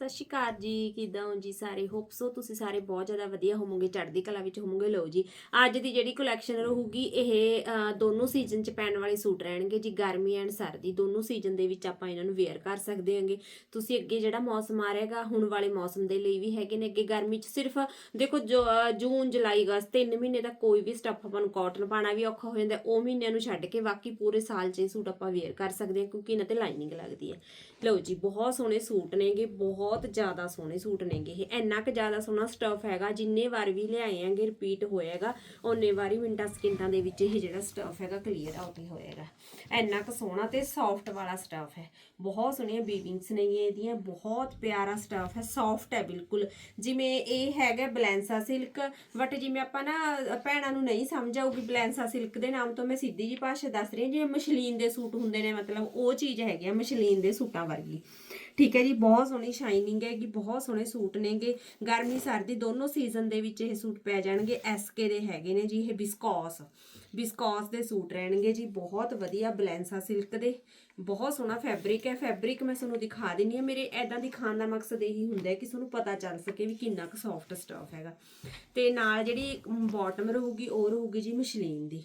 ਸਤਿ ਸ਼੍ਰੀ ਅਕਾਲ ਜੀ ਕਿਦਾਂ ਹੋ ਜੀ ਸਾਰੇ? ਹੋਪ ਸੋ ਤੁਸੀਂ ਸਾਰੇ ਬਹੁਤ ਜ਼ਿਆਦਾ ਵਧੀਆ ਹੋਵੋਗੇ ਚੜ੍ਹਦੀ ਕਲਾ ਵਿੱਚ ਹੋਵੋਗੇ। ਲਓ ਜੀ ਅੱਜ ਦੀ ਜਿਹੜੀ ਕਲੈਕਸ਼ਨ ਰਹੂਗੀ ਇਹ ਅਹ, ਦੋਨੋਂ ਸੀਜ਼ਨ 'ਚ ਪੈਣ ਵਾਲੇ ਸੂਟ ਰਹਿਣਗੇ ਜੀ ਗਰਮੀ ਐਂਡ ਸਰਦੀ। ਦੋਨੋਂ ਸੀਜ਼ਨ ਦੇ ਵਿੱਚ ਆਪਾਂ ਇਹਨਾਂ ਨੂੰ ਵੇਅਰ ਕਰ ਸਕਦੇ ਹਾਂਗੇ। ਤੁਸੀਂ ਅੱਗੇ ਜਿਹੜਾ ਮੌਸਮ ਆ ਰਿਹਾਗਾ ਹੁਣ ਵਾਲੇ ਮੌਸਮ ਦੇ ਲਈ ਵੀ ਹੈਗੇ ਨੇ। ਅੱਗੇ ਗਰਮੀ 'ਚ ਸਿਰਫ ਦੇਖੋ ਜੋ ਅਹ, ਜੂਨ ਜੁਲਾਈ ਅਗਸਤ ਤਿੰਨ ਮਹੀਨੇ ਦਾ ਕੋਈ ਵੀ ਸਟੱਫ ਆਪਾਂ ਨੂੰ ਕਾਟਨ ਪਾਣਾ ਵੀ ਔਖਾ ਹੋ ਜਾਂਦਾ। ਉਹ ਮਹੀਨਿਆਂ ਨੂੰ ਛੱਡ ਕੇ ਬਾਕੀ ਪੂਰੇ ਸਾਲ 'ਚ ਇਹ ਸੂਟ ਆਪਾਂ ਵੇਅਰ ਕਰ ਸਕਦੇ ਹਾਂ ਕਿਉਂਕਿ ਇਹਨਾਂ ਤੇ ਲਾਈਨਿੰਗ ਲੱਗਦੀ ਹੈ। ਲਓ ਜੀ, ਬਹੁਤ ਸੋਹਣੇ ਸੂਟ ਨੇਗੇ, ਬਹੁਤ ਜ਼ਿਆਦਾ ਸੋਹਣੇ ਸੂਟ ਨੇਗੇ ਇਹ। ਇੰਨਾ ਕੁ ਜ਼ਿਆਦਾ ਸੋਹਣਾ ਸਟਫ ਹੈਗਾ, ਜਿੰਨੇ ਵਾਰ ਵੀ ਲਿਆਏ ਆਂਗੇ ਰਿਪੀਟ ਹੋਏਗਾ, ਓਨੇ ਵਾਰੀ ਮਿੰਟਾਂ ਸਕਿੰਟਾਂ ਦੇ ਵਿੱਚ ਇਹ ਜਿਹੜਾ ਸਟਫ ਹੈਗਾ ਕਲੀਅਰ ਆਊਟ ਹੀ ਹੋਏਗਾ। ਇੰਨਾ ਕੁ ਸੋਹਣਾ ਤੇ ਸੌਫਟ ਵਾਲਾ ਸਟਫ ਹੈ। ਬਹੁਤ ਸੋਹਣੀਆਂ ਵੀਵਿੰਗਸ ਨੇਗੀਆਂ ਇਹਦੀਆਂ, ਬਹੁਤ ਪਿਆਰਾ ਸਟਫ ਹੈ ਸੌਫਟ ਹੈ ਬਿਲਕੁਲ। ਜਿਵੇਂ ਇਹ ਹੈਗਾ ਬਲੈਂਸਾ ਸਿਲਕ ਬਟ ਜਿਵੇਂ ਆਪਾਂ ਨਾ, ਭੈਣਾਂ ਨੂੰ ਨਹੀਂ ਸਮਝ ਆਊਗੀ ਬਲੈਂਸਾ ਸਿਲਕ ਦੇ ਨਾਮ ਤੋਂ, ਮੈਂ ਸਿੱਧੀ ਜੀ ਭਾਸ਼ਾ ਦੱਸ ਰਹੀ ਹਾਂ, ਜਿਵੇਂ ਮਸ਼ਲੀਨ ਦੇ ਸੂਟ ਹੁੰਦੇ ਨੇ, ਮਤਲਬ ਉਹ ਚੀਜ਼ ਹੈਗੀ ਆ ਮਸ਼ਲੀਨ ਦੇ ਸੂਟਾਂ ਵਰਗੀ। ਠੀਕ ਹੈ ਜੀ, ਬਹੁਤ ਸੋਹਣੀ ਸ਼ਾਈਨਿੰਗ ਹੈਗੀ, ਬਹੁਤ ਸੋਹਣੇ ਸੂਟ ਨੇਗੇ। ਗਰਮੀ, ਸਰਦੀ ਦੋਨੋਂ ਸੀਜ਼ਨ ਦੇ ਵਿੱਚ ਇਹ ਸੂਟ ਪੈ ਜਾਣਗੇ। ਐਸਕੇ ਦੇ ਹੈਗੇ ਨੇ ਜੀ, ਇਹ ਬਿਸਕੌਸ ਬਿਸਕੌਸ ਦੇ ਸੂਟ ਰਹਿਣਗੇ ਜੀ। ਬਹੁਤ ਵਧੀਆ ਬਲੈਂਸਾ ਸਿਲਕ ਦੇ। ਬਹੁਤ ਸੋਹਣਾ ਫੈਬਰਿਕ ਹੈ। ਫੈਬਰਿਕ ਮੈਂ ਤੁਹਾਨੂੰ ਦਿਖਾ ਦਿੰਨੀ ਆ ਮੇਰੇ ਐਦਾਂ ਦਿਖਾਉਣ ਦਾ ਮਕਸਦ ਇਹੀ ਹੁੰਦਾ ਕਿ ਤੁਹਾਨੂੰ ਪਤਾ ਚੱਲ ਸਕੇ ਵੀ ਕਿੰਨਾ ਕੁ ਸੌਫਟ ਸਟਫ ਹੈਗਾ। ਤੇ ਨਾਲ ਜਿਹੜੀ ਬਾਟਮ ਰਹੂਗੀ, ਉਹ ਰਹੂਗੀ ਜੀ ਮਸ਼ਲੀਨ ਦੀ।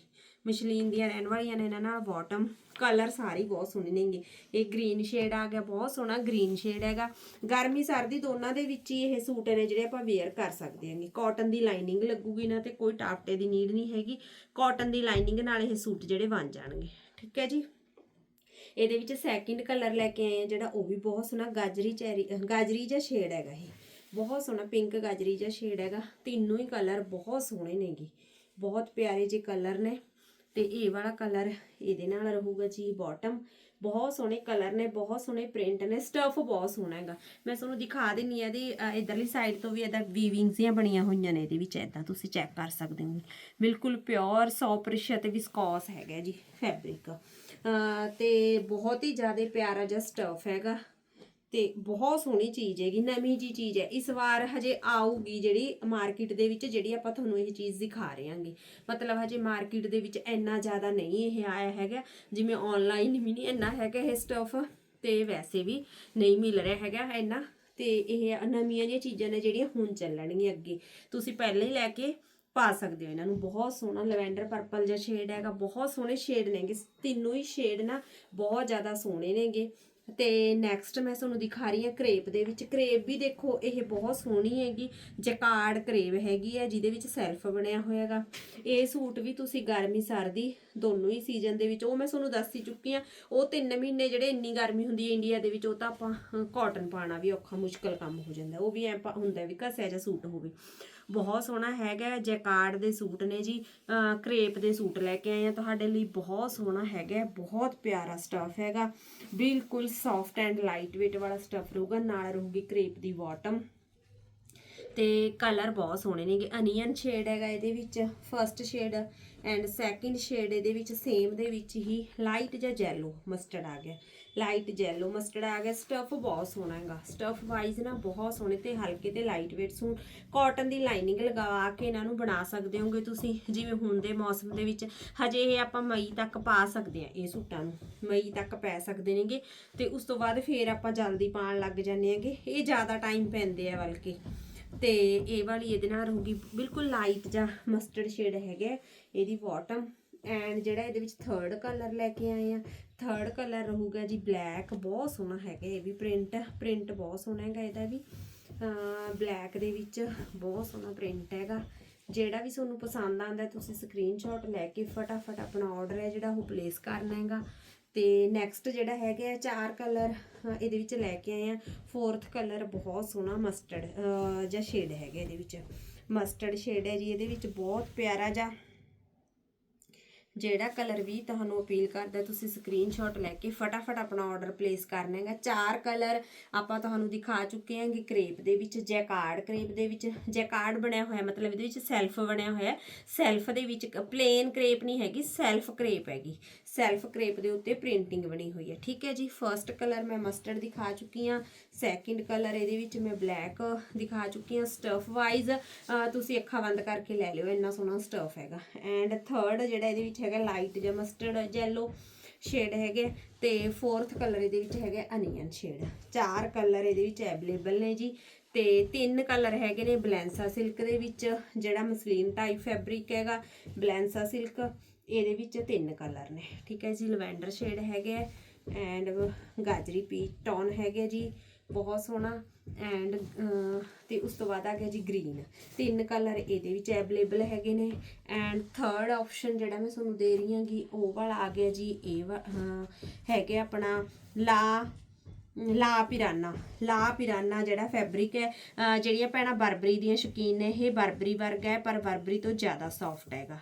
ਮਸ਼ਲੀਨ ਦੀਆਂ ਰਹਿਣ ਵਾਲੀਆਂ ਨੇ ਇਹਨਾਂ ਨਾਲ ਬਾਟਮ ਕਲਰ ਸਾਰੇ ਬਹੁਤ ਸੋਹਣੇ ਨੇਗੇ। ਇਹ ਗ੍ਰੀਨ ਸ਼ੇਡ ਆ ਗਿਆ, ਬਹੁਤ ਸੋਹਣਾ ਗ੍ਰੀਨ ਸ਼ੇਡ ਹੈਗਾ। ਗਰਮੀ ਸਰਦੀ ਦੋਨਾਂ ਦੇ ਵਿੱਚ ਹੀ ਇਹ ਸੂਟ ਨੇ ਜਿਹੜੇ ਆਪਾਂ ਵੇਅਰ ਕਰ ਸਕਦੇ ਹਾਂਗੇ। ਕਾਟਨ ਦੀ ਲਾਈਨਿੰਗ ਲੱਗੂਗੀ ਨਾ ਤੇ, ਕੋਈ ਟਾਪਟੇ ਦੀ ਨੀਡ ਨਹੀਂ ਹੈਗੀ। ਕਾਟਨ ਦੀ ਲਾਈਨਿੰਗ ਨਾਲ ਇਹ ਸੂਟ ਜਿਹੜੇ ਬਣ ਜਾਣਗੇ। ਠੀਕ ਹੈ ਜੀ? ਇਹਦੇ ਵਿੱਚ ਸੈਕਿੰਡ ਕਲਰ ਲੈ ਕੇ ਆਏ ਆ ਜਿਹੜਾ ਉਹ ਵੀ ਬਹੁਤ ਸੋਹਣਾ ਗਾਜਰੀ ਚੈਰੀ ਗਾਜਰੀ ਜਿਹਾ ਸ਼ੇਡ ਹੈਗਾ ਇਹ। ਬਹੁਤ ਸੋਹਣਾ ਪਿੰਕ ਗਾਜਰੀ ਜਿਹਾ ਸ਼ੇਡ ਹੈਗਾ। ਤਿੰਨੋਂ ਹੀ ਕਲਰ ਬਹੁਤ ਸੋਹਣੇ ਨੇਗੇ। ਬਹੁਤ ਪਿਆਰੇ ਜਿਹੇ ਕਲਰ ਨੇ। ਤੇ ਇਹ ਵਾਲਾ ਕਲਰ ਇਹਦੇ ਨਾਲ ਰਹੂਗਾ ਜੀ ਬਾਟਮ ਬਹੁਤ ਸੋਹਣੇ ਕਲਰ ਨੇ ਬਹੁਤ ਸੋਹਣੇ ਪ੍ਰਿੰਟ ਨੇ ਸਟਫ ਬਹੁਤ ਸੋਹਣਾ ਹੈਗਾ। ਮੈਂ ਤੁਹਾਨੂੰ ਦਿਖਾ ਦਿੰਨੀ ਆ ਇਹਦੀ ਅ, ਇਧਰਲੀ ਸਾਈਡ ਤੋਂ ਵੀ ਇਹਦਾ ਵੀਵਿੰਗਸ ਜਿਹੀਆਂ ਬਣੀਆਂ ਹੋਈਆਂ ਨੇ ਇਹਦੇ ਵਿੱਚ ਇਦਾਂ ਤੁਸੀਂ ਚੈੱਕ ਕਰ ਸਕਦੇ ਹੋ। ਬਿਲਕੁਲ ਪਿਓਰ 100% ਵਿਸਕੋਸ ਹੈਗਾ ਜੀ ਫੈਬਰਿਕ ਤੇ ਬਹੁਤ ਹੀ ਜ਼ਿਆਦਾ ਪਿਆਰਾ ਜਿਹਾ ਸਟਫ ਹੈਗਾ। ਤੇ ਬਹੁਤ ਸੋਹਣੀ ਚੀਜ਼ ਹੈਗੀ, ਨਵੀਂ ਜੀ ਚੀਜ਼ ਹੈ। ਇਸ ਵਾਰ ਹਜੇ ਆਊਗੀ ਜਿਹੜੀ ਮਾਰਕੀਟ ਦੇ ਵਿੱਚ ਜਿਹੜੀ ਆਪਾਂ ਤੁਹਾਨੂੰ ਇਹ ਚੀਜ਼ ਦਿਖਾ ਰਹੇ ਹਾਂਗੇ ਮਤਲਬ ਹਜੇ ਮਾਰਕੀਟ ਦੇ ਵਿੱਚ ਇੰਨਾ ਜ਼ਿਆਦਾ ਨਹੀਂ ਇਹ ਆਇਆ ਹੈਗਾ, ਜਿਵੇਂ ਆਨਲਾਈਨ ਵੀ ਨਹੀਂ ਇੰਨਾ ਹੈਗਾ ਇਹ ਸਟਫ ਤੇ ਵੈਸੇ ਵੀ ਨਹੀਂ ਮਿਲ ਰਿਹਾ ਹੈਗਾ ਇੰਨਾ। ਤੇ ਇਹ ਨਵੀਆਂ ਜਿਹੀਆਂ ਚੀਜ਼ਾਂ ਨੇ ਜਿਹੜੀਆਂ ਹੁਣ ਚੱਲਣਗੀਆਂ ਅੱਗੇ। ਤੁਸੀਂ ਪਹਿਲਾਂ ਹੀ ਲੈ ਕੇ ਪਾ ਸਕਦੇ ਹੋ ਇਹਨਾਂ ਨੂੰ। ਬਹੁਤ ਸੋਹਣਾ ਲਵੈਂਡਰ ਪਰਪਲ ਜਿਹਾ ਸ਼ੇਡ ਹੈਗਾ, ਬਹੁਤ ਸੋਹਣੇ ਸ਼ੇਡ ਨੇਗੇ। ਤਿੰਨੋਂ ਹੀ ਸ਼ੇਡ ਨਾ ਬਹੁਤ ਜ਼ਿਆਦਾ ਸੋਹਣੇ ਨੇਗੇ। ਤੇ ਨੈਕਸਟ ਮੈਂ ਤੁਹਾਨੂੰ ਦਿਖਾ ਰਹੀ ਹਾਂ ਕਰੇਪ ਦੇ ਵਿੱਚ। ਕਰੇਪ ਵੀ ਦੇਖੋ, ਇਹ ਬਹੁਤ ਸੋਹਣੀ ਹੈਗੀ, ਜਕਾਰਡ ਕਰੇਪ ਹੈਗੀ ਹੈ, ਜਿਹਦੇ ਵਿੱਚ ਸੈਲਫ ਬਣਿਆ ਹੋਇਆ ਹੈਗਾ। ਇਹ ਸੂਟ ਵੀ ਤੁਸੀਂ ਗਰਮੀ, ਸਰਦੀ ਦੋਨੋਂ ਹੀ ਸੀਜ਼ਨ ਦੇ ਵਿੱਚ, ਉਹ ਮੈਂ ਤੁਹਾਨੂੰ ਦੱਸ ਹੀ ਚੁੱਕੀ ਆ ਉਹ 3 ਮਹੀਨੇ ਜਿਹੜੇ ਇੰਨੀ ਗਰਮੀ ਹੁੰਦੀ ਹੈ ਇੰਡੀਆ ਦੇ ਵਿੱਚ, ਉਹ ਤਾਂ ਆਪਾਂ ਕਾਟਨ ਪਾਣਾ ਵੀ ਔਖਾ, ਮੁਸ਼ਕਲ ਕੰਮ ਹੋ ਜਾਂਦਾ, ਉਹ ਵੀ ਐ ਹੁੰਦਾ ਵੀ ਘਸਿਆ ਜਿਹਾ ਸੂਟ ਹੋਵੇ। ਬਹੁਤ ਸੋਹਣਾ ਹੈਗਾ ਜੈਕਾਰਡ ਦੇ ਸੂਟ ਨੇ ਜੀ। ਅਹ ਕਰੇਪ ਦੇ ਸੂਟ ਲੈ ਕੇ ਆਏ ਆ ਤੁਹਾਡੇ ਲਈ ਬਹੁਤ ਸੋਹਣਾ ਹੈਗਾ ਬਹੁਤ ਪਿਆਰਾ ਸਟਫ ਹੈਗਾ। ਬਿਲਕੁਲ ਸੌਫਟ ਐਂਡ ਲਾਈਟ weight ਵਾਲਾ ਸਟਫ ਰਹੂਗਾ। ਨਾਲ ਰਹੂਗੀ ਕਰੇਪ ਦੀ ਬਾਟਮ ਤੇ ਕਲਰ ਬਹੁਤ ਸੋਹਣੇ ਨੇਗੇ। ਅਨੀਅਨ ਸ਼ੇਡ ਹੈਗਾ ਇਹਦੇ ਵਿੱਚ। First shade and second shade ਇਹਦੇ ਵਿੱਚ ਸੇਮ ਦੇ ਵਿੱਚ ਹੀ ਲਾਈਟ ਜਾਂ ਜੈਲੋ ਮਸਟਰਡ ਆ ਗਿਆ। ਲਾਈਟ ਜੈਲੋ ਮਸਟਰਡ ਆ ਗਿਆ। ਸਟਫ ਬਹੁਤ ਸੋਹਣਾ ਹੈਗਾ। ਸਟਫ ਵਾਈਜ਼ ਨਾ ਬਹੁਤ ਸੋਹਣੇ ਤੇ ਹਲਕੇ ਤੇ ਲਾਈਟ weight ਸੂਟ। ਕਾਟਨ ਦੀ ਲਾਈਨਿੰਗ ਲਗਾ ਕੇ ਇਹਨਾਂ ਨੂੰ ਬਣਾ ਸਕਦੇ ਹੋਗੇ ਤੁਸੀਂ। ਜਿਵੇਂ ਹੁਣ ਦੇ ਮੌਸਮ ਦੇ ਵਿੱਚ ਹਜੇ ਇਹ ਆਪਾਂ ਮਈ ਤੱਕ ਪਾ ਸਕਦੇ ਆ ਇਹ ਸੂਟਾਂ ਨੂੰ। ਮਈ ਤੱਕ ਪੈ ਸਕਦੇ ਨੇਗੇ। ਤੇ ਉਸ ਤੋਂ ਬਾਅਦ ਫੇਰ ਆਪਾਂ ਜਲਦੀ ਪਾਣ ਲੱਗ ਜਾਂਦੇ ਆਂਗੇ ਇਹ ਜ਼ਿਆਦਾ ਟਾਈਮ ਪੈਂਦੇ ਆ ਬਲਕਿ। ਤੇ ਇਹ ਵਾਲੀ ਇਹਦੇ ਨਾਲ ਰਹੂਗੀ ਬਿਲਕੁਲ ਲਾਈਟ ਜਾਂ ਮਸਟਰਡ ਸ਼ੇਡ ਹੈਗਾ ਇਹਦੀ ਬਾਟਮ ਐਂਡ ਜਿਹੜਾ ਇਹਦੇ ਵਿੱਚ ਥਰਡ ਕਲਰ ਲੈ ਕੇ ਆਏ ਆ। ਥਰਡ ਕਲਰ ਰਹੂਗਾ ਜੀ ਬਲੈਕ ਬਹੁਤ ਸੋਹਣਾ ਹੈਗਾ ਇਹ ਵੀ ਪ੍ਰਿੰਟ ਪ੍ਰਿੰਟ ਬਹੁਤ ਸੋਹਣਾ ਹੈਗਾ ਇਹਦਾ ਵੀ। ਬਲੈਕ ਦੇ ਵਿੱਚ ਬਹੁਤ ਸੋਹਣਾ ਪ੍ਰਿੰਟ ਹੈਗਾ। ਜਿਹੜਾ ਵੀ ਤੁਹਾਨੂੰ ਪਸੰਦ ਆਂਦਾ ਤੁਸੀਂ ਸਕਰੀਨਸ਼ਾਟ ਲੈ ਕੇ ਫਟਾਫਟ ਆਪਣਾ ਆਰਡਰ ਹੈ ਜਿਹੜਾ ਉਹ ਪਲੇਸ ਕਰਨਾ ਹੈਗਾ। ਤੇ ਨੈਕਸਟ ਜਿਹੜਾ ਹੈਗਾ ਚਾਰ ਕਲਰ ਇਹਦੇ ਵਿੱਚ ਲੈ ਕੇ ਆਏ ਆ। ਫੋਰਥ ਕਲਰ ਬਹੁਤ ਸੋਹਣਾ ਮਸਟਰਡ ਜਾਂ ਸ਼ੇਡ ਹੈਗਾ ਇਹਦੇ ਵਿੱਚ। ਮਸਟਰਡ ਸ਼ੇਡ ਹੈ ਜੀ, ਇਹਦੇ ਵਿੱਚ ਬਹੁਤ ਪਿਆਰਾ ਜਿਹਾ ਜਿਹੜਾ ਕਲਰ ਵੀ ਤੁਹਾਨੂੰ ਅਪੀਲ ਕਰਦਾ, ਤੁਸੀਂ ਸਕਰੀਨਸ਼ਾਟ ਲੈ ਕੇ ਫਟਾਫਟ ਆਪਣਾ ਆਰਡਰ ਪਲੇਸ ਕਰਨਾ ਹੈਗਾ। ਚਾਰ ਕਲਰ ਆਪਾਂ ਤੁਹਾਨੂੰ ਦਿਖਾ ਚੁੱਕੇ ਹਾਂਗੇ, ਕ੍ਰੇਪ ਦੇ ਵਿੱਚ ਜੈਕਾਰਡ, ਕ੍ਰੇਪ ਦੇ ਵਿੱਚ ਜੈਕਾਰਡ ਬਣਿਆ ਹੋਇਆ, ਮਤਲਬ ਇਹਦੇ ਵਿੱਚ ਸੈਲਫ ਬਣਿਆ ਹੋਇਆ। ਸੈਲਫ ਦੇ ਵਿੱਚ ਪਲੇਨ ਕ੍ਰੇਪ ਨਹੀਂ ਹੈਗੀ ਸੈਲਫ ਕ੍ਰੇਪ ਹੈਗੀ। ਸੈਲਫ ਕ੍ਰੇਪ ਦੇ ਉੱਤੇ ਪ੍ਰਿੰਟਿੰਗ ਬਣੀ ਹੋਈ ਹੈ। ਠੀਕ ਹੈ ਜੀ ਫਰਸਟ ਕਲਰ ਮੈਂ ਮਸਟਰਡ ਦਿਖਾ ਚੁੱਕੀ ਹਾਂ। ਸੈਕਿੰਡ ਕਲਰ ਇਹਦੇ ਵਿੱਚ ਮੈਂ ਬਲੈਕ ਦਿਖਾ ਚੁੱਕੀ ਹਾਂ ਸਟਫ ਵਾਈਜ਼ ਤੁਸੀਂ ਅੱਖਾਂ ਬੰਦ ਕਰਕੇ ਲੈ ਲਿਓ, ਇੰਨਾ ਸੋਹਣਾ ਸਟਫ ਹੈਗਾ। ਐਂਡ ਥਰਡ ਜਿਹੜਾ ਇਹਦੇ ਵਿੱਚ ਹੈਗਾ ਲਾਈਟ ਜਾਂ ਮਸਟਰਡ ਜੈਲੋ ਸ਼ੇਡ ਹੈਗੇ। ਤੇ ਫੋਰਥ ਕਲਰ ਇਹਦੇ ਵਿੱਚ ਹੈਗਾ ਅਨੀਅਨ ਸ਼ੇਡ ਚਾਰ ਕਲਰ ਇਹਦੇ ਵਿੱਚ ਅਵੇਲੇਬਲ ਨੇ ਜੀ। ਤੇ ਤਿੰਨ ਕਲਰ ਹੈਗੇ ਨੇ ਬਲੈਂਸਾ ਸਿਲਕ ਦੇ ਵਿੱਚ, ਜਿਹੜਾ ਮਸਲੀਨ ਟਾਈਪ ਫੈਬਰਿਕ ਹੈਗਾ ਬਲੈਂਸਾ ਸਿਲਕ ਇਹਦੇ ਵਿੱਚ ਤਿੰਨ ਕਲਰ ਨੇ। ਠੀਕ ਹੈ ਜੀ, ਲਵੈਂਡਰ ਸ਼ੇਡ ਹੈਗੇ। ਐਂਡ ਗਾਜਰੀ ਪੀਚ ਟੋਨ ਹੈਗੇ ਜੀ। ਬਹੁਤ ਸੋਹਣਾ ਐਂਡ ਤੇ ਉਸ ਤੋਂ ਬਾਅਦ ਆ ਗਿਆ ਜੀ ਗ੍ਰੀਨ ਤਿੰਨ ਕਲਰ ਇਹਦੇ ਵਿੱਚ ਅਵੇਲੇਬਲ ਹੈਗੇ ਨੇ ਐਂਡ ਥਰਡ ਆਪਸ਼ਨ ਜਿਹੜਾ ਮੈਂ ਤੁਹਾਨੂੰ ਦੇ ਰਹੀ ਹਾਂਗੀ, ਉਹ ਵਾਲਾ ਆ ਗਿਆ ਜੀ, ਇਹ ਵਾ- ਹੈਗੇ ਆਪਣਾ ਲਾ ਲਾ ਪਿਰਾਨਾ ਲਾ ਪਿਰਾਨਾ ਜਿਹੜਾ ਫੈਬਰਿਕ ਹੈ ਜਿਹੜੀਆਂ ਭੈਣਾਂ ਬਰਬਰੀ ਦੀਆਂ ਸ਼ੌਕੀਨ ਨੇ, ਇਹ ਬਰਬਰੀ ਵਰਗਾ ਹੈ, ਪਰ ਬਰਬਰੀ ਤੋਂ ਜ਼ਿਆਦਾ ਸੌਫਟ ਹੈਗਾ।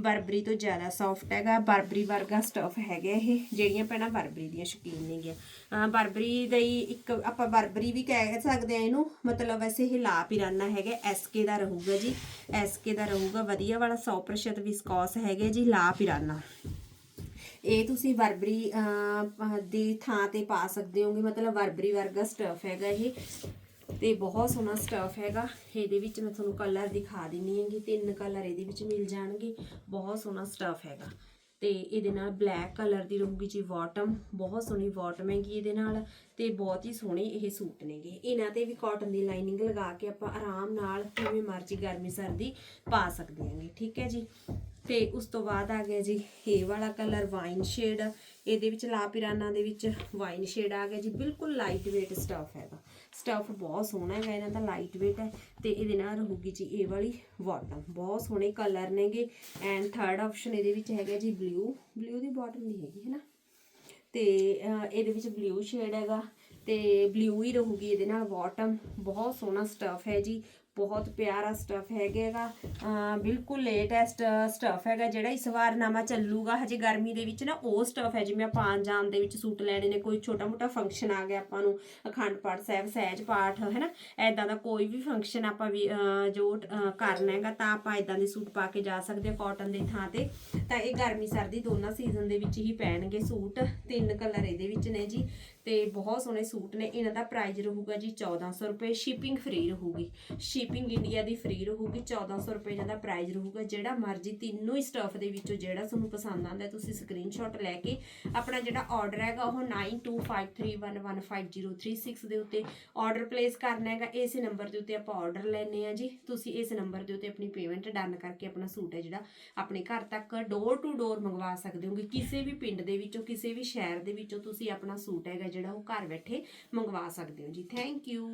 ਬਰਬਰੀ ਤੋਂ ਜ਼ਿਆਦਾ ਸੌਫਟ ਹੈਗਾ, ਬਰਬਰੀ ਵਰਗਾ ਸਟਫ ਹੈਗਾ ਇਹ, ਜਿਹੜੀਆਂ ਭੈਣਾਂ ਬਰਬਰੀ ਦੀਆਂ ਸ਼ੌਕੀਨ ਨੇਗੀਆਂ ਬਰਬਰੀ ਦਾ ਹੀ ਇੱਕ, ਆਪਾਂ ਬਰਬਰੀ ਵੀ ਕਹਿ ਸਕਦੇ ਆ ਇਹਨੂੰ, ਮਤਲਬ ਵੈਸੇ ਇਹ ਲਾ ਪਿਰਾਨਾ ਹੈਗਾ ਐਸਕੇ ਦਾ ਰਹੂਗਾ ਜੀ। ਐਸਕੇ ਦਾ ਰਹੂਗਾ, ਵਧੀਆ ਵਾਲਾ 100% ਵਿਸਕੌਸ ਹੈਗੇ ਜੀ, ਲਾ ਪਿਰਾਨਾ। ਇਹ ਤੁਸੀਂ ਵਰਬਰੀ ਦੀ ਥਾਂ ਤੇ ਪਾ ਸਕਦੇ ਹੋਗੇ। ਮਤਲਬ ਵਰਬਰੀ ਵਰਗਾ ਸਟਫ ਹੈਗਾ ਇਹ। ਤੇ ਬਹੁਤ ਸੋਹਣਾ ਸਟਫ ਹੈਗਾ। ਇਹਦੇ ਵਿੱਚ ਮੈਂ ਤੁਹਾਨੂੰ ਕਲਰ ਦਿਖਾ ਦਿੰਨੀ ਹੈਗੀ। ਤਿੰਨ ਕਲਰ ਇਹਦੇ ਵਿੱਚ ਮਿਲ ਜਾਣਗੇ। ਬਹੁਤ ਸੋਹਣਾ ਸਟਫ ਹੈਗਾ। ਤੇ ਇਹਦੇ ਨਾਲ ਬਲੈਕ ਕਲਰ ਦੀ ਰਹੂਗੀ ਜੀ ਬਾਟਮ ਬਹੁਤ ਸੋਹਣੀ ਬਾਟਮ ਹੈਗੀ ਇਹਦੇ ਨਾਲ। ਤੇ ਬਹੁਤ ਹੀ ਸੋਹਣੇ ਇਹ ਸੂਟ ਨੇਗੇ। ਇਹਨਾਂ ਤੇ ਵੀ ਕਾਟਨ ਦੀ ਲਾਈਨਿੰਗ ਲਗਾ ਕੇ ਆਪਾਂ ਆਰਾਮ ਨਾਲ ਜਿਵੇਂ ਮਰਜ਼ੀ ਗਰਮੀ ਸਰਦੀ ਪਾ ਸਕਦੇ ਹਾਂਗੇ। ਠੀਕ ਹੈ ਜੀ? ਤੇ ਉਸ ਤੋਂ ਬਾਅਦ ਆ ਗਿਆ ਜੀ ਇਹ ਵਾਲਾ ਕਲਰ ਵਾਈਨ ਸ਼ੇਡ ਇਹਦੇ ਵਿੱਚ ਲਾ ਪਿਰਾਨਾ ਦੇ ਵਿੱਚ ਵਾਈਨ ਸ਼ੇਡ ਆ ਗਿਆ ਜੀ। ਬਿਲਕੁਲ ਲਾਈਟ weight ਸਟਫ ਹੈਗਾ ਸਟਫ ਬਹੁਤ ਸੋਹਣਾ ਹੈਗਾ ਇਹਨਾਂ ਦਾ ਲਾਈਟ weight ਹੈ। ਤੇ ਇਹਦੇ ਨਾਲ ਰਹੂਗੀ ਜੀ ਇਹ ਵਾਲੀ ਬਾਟਮ ਬਹੁਤ ਸੋਹਣੇ ਕਲਰ ਨੇਗੇ। ਐਂਡ ਥਰਡ ਆਪਸ਼ਨ ਇਹਦੇ ਵਿੱਚ ਹੈਗਾ ਜੀ ਬਲੂ ਬਲੂ ਦੀ ਬਾਟਮ ਨਹੀਂ ਹੈਗੀ, ਹੈ ਨਾ? ਤੇ ਇਹਦੇ ਵਿੱਚ ਬਲੂ ਸ਼ੇਡ ਹੈਗਾ। ਤੇ ਬਲੂ ਹੀ ਰਹੂਗੀ ਇਹਦੇ ਨਾਲ ਬਾਟਮ ਬਹੁਤ ਸੋਹਣਾ ਸਟਫ ਹੈ ਜੀ। ਬਹੁਤ ਪਿਆਰਾ ਸਟਫ ਹੈਗਾਗਾ। ਬਿਲਕੁਲ ਲੇਟੈਸਟ ਸਟਫ ਹੈਗਾ ਜਿਹੜਾ ਇਸ ਵਾਰ ਨਵਾਂ ਚੱਲੂਗਾ। ਹਜੇ ਗਰਮੀ ਦੇ ਵਿੱਚ ਨਾ ਉਹ ਸਟਫ ਹੈ, ਜਿਵੇਂ ਆਪਾਂ ਆਉਣ ਜਾਣ ਦੇ ਵਿੱਚ ਸੂਟ ਲੈਣੇ ਨੇ, ਕੋਈ ਛੋਟਾ ਮੋਟਾ ਫੰਕਸ਼ਨ ਆ ਗਿਆ ਆਪਾਂ ਨੂੰ, ਅਖੰਡ ਪਾਠ ਸਾਹਿਬ, ਸਹਿਜ ਪਾਠ ਹੈ ਨਾ ਐਦਾਂ ਦਾ ਕੋਈ ਵੀ ਫੰਕਸ਼ਨ ਆਪਾਂ ਵੀ ਜੋ ਕਰਨਾ ਹੈਗਾ, ਤਾਂ ਆਪਾਂ ਐਦਾਂ ਦੇ ਸੂਟ ਪਾ ਕੇ ਜਾ ਸਕਦੇ ਹਾਂ ਕਾਟਨ ਦੇ ਥਾਂ ਤੇ। ਤਾਂ ਇਹ ਗਰਮੀ ਸਰਦੀ ਦੋਨਾਂ ਸੀਜ਼ਨ ਦੇ ਵਿੱਚ ਹੀ ਪੈਣਗੇ ਸੂਟ। ਤਿੰਨ ਕਲਰ ਇਹਦੇ ਵਿੱਚ ਨੇ ਜੀ। ਤੇ ਬਹੁਤ ਸੋਹਣੇ ਸੂਟ ਨੇ। ਇਹਨਾਂ ਦਾ ਪ੍ਰਾਈਸ ਰਹੂਗਾ ਜੀ 1400 ਰੁਪਏ ਸ਼ਿਪਿੰਗ ਫ੍ਰੀ ਰਹੂਗੀ। ਸ਼ਿਪਿੰਗ ਇੰਡੀਆ ਦੀ ਫ੍ਰੀ ਰਹੂਗੀ 1400 ਰੁਪਏ ਇਹਨਾਂ ਦਾ ਪ੍ਰਾਈਸ ਰਹੂਗਾ। ਜਿਹੜਾ ਮਰਜ਼ੀ ਤਿੰਨੋਂ ਹੀ ਸਟਫ ਦੇ ਵਿੱਚੋਂ ਜਿਹੜਾ ਤੁਹਾਨੂੰ ਪਸੰਦ ਆਉਂਦਾ ਤੁਸੀਂ ਸਕਰੀਨਸ਼ਾਟ ਲੈ ਕੇ ਆਪਣਾ ਜਿਹੜਾ ਆਰਡਰ ਹੈਗਾ, ਉਹ 9253115036 ਦੇ ਉੱਤੇ ਆਰਡਰ ਪਲੇਸ ਕਰਨਾ ਹੈਗਾ। ਇਸ ਨੰਬਰ ਦੇ ਉੱਤੇ ਆਪਾਂ ਆਰਡਰ ਲੈਣੇ ਆ ਜੀ। ਤੁਸੀਂ ਇਸ ਨੰਬਰ ਦੇ ਉੱਤੇ ਆਪਣੀ ਪੇਮੈਂਟ ਡਨ ਕਰਕੇ ਆਪਣਾ ਸੂਟ ਹੈ ਜਿਹੜਾ ਆਪਣੇ ਘਰ ਤੱਕ ਡੋਰ ਟੂ ਡੋਰ ਮੰਗਵਾ ਸਕਦੇ ਹੋਗੇ। ਕਿਸੇ ਵੀ ਪਿੰਡ ਦੇ ਵਿੱਚੋਂ, ਕਿਸੇ ਵੀ ਸ਼ਹਿਰ ਦੇ ਵਿੱਚੋਂ ਤੁਸੀਂ ਆਪਣਾ ਸੂਟ ਹੈਗਾ ਜਿਹੜਾ ਉਹ ਘਰ ਬੈਠੇ ਮੰਗਵਾ ਸਕਦੇ ਹੋ ਜੀ। Thank you